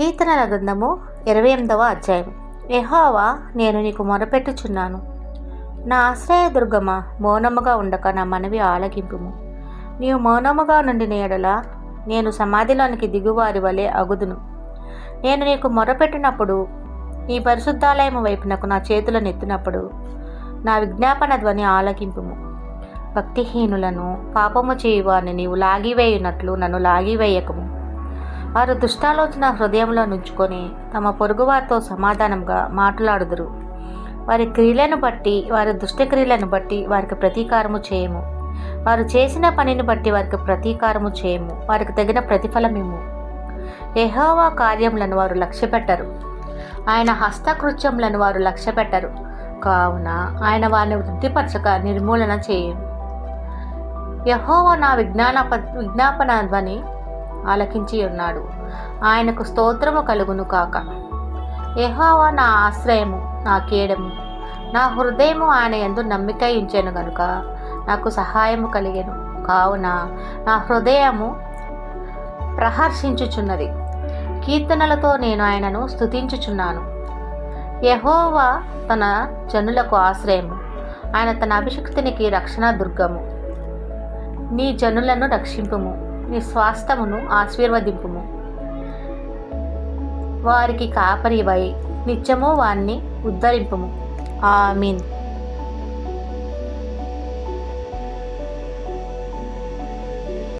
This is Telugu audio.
కీర్తనల గ్రంథము ఇరవై ఎనిమిదవ అధ్యాయం. యహోవా నేను నీకు మొరపెట్టుచున్నాను. నా ఆశ్రయ దుర్గమ మౌనముగా ఉండక నా మనవి ఆలకింపుము. నీవు మౌనముగా నుండిన ఎడల నేను సమాధిలోనికి దిగువారి వలె అగుదును. నేను నీకు మొరపెట్టినప్పుడు నీ పరిశుద్ధాలయము వైపునకు నా చేతులను ఎత్తినప్పుడు నా విజ్ఞాపన ధ్వని ఆలకింపుము. భక్తిహీనులను పాపము చేయువాని నీవు లాగివేయునట్లు నన్ను లాగివేయకము. వారు దుష్టాలోచన హృదయంలో నుంచుకొని తమ పొరుగువారితో సమాధానంగా మాట్లాడుదురు. వారి క్రియలను బట్టి వారి దుష్టక్రియలను బట్టి వారికి ప్రతీకారము చేయము. వారు చేసిన పనిని బట్టి వారికి ప్రతీకారము చేయము. వారికి తగిన ప్రతిఫలమిమ్ము ఎహోవా కార్యములను వారు లక్ష్యపెట్టరు. ఆయన హస్తకృత్యములను వారు లక్ష్యపెట్టరు. కావున ఆయన వారిని వృద్ధిపరచక నిర్మూలన చేయను యహోవా నా విజ్ఞానప విజ్ఞాపన ధ్వని ఆలకించి ఉన్నాడు. ఆయనకు స్తోత్రము కలుగును కాక. యహోవా నా ఆశ్రయము నా కీడము నా హృదయము ఆయన ఎందు నమ్మిక ఉంచాను గనుక నాకు సహాయము కలిగాను. కావున నా హృదయము ప్రహర్షించుచున్నది. కీర్తనలతో నేను ఆయనను స్తుతించుచున్నాను. యహోవా తన జనులకు ఆశ్రయము ఆయన తన అభిషక్తునికి రక్షణ దుర్గము. నీ జనులను రక్షింపుము. నీ స్వాస్థమును ఆశీర్వదింపుము. వారికి కాపరివై నిత్యము వారిని ఉద్ధరింపుము. ఆమీన్.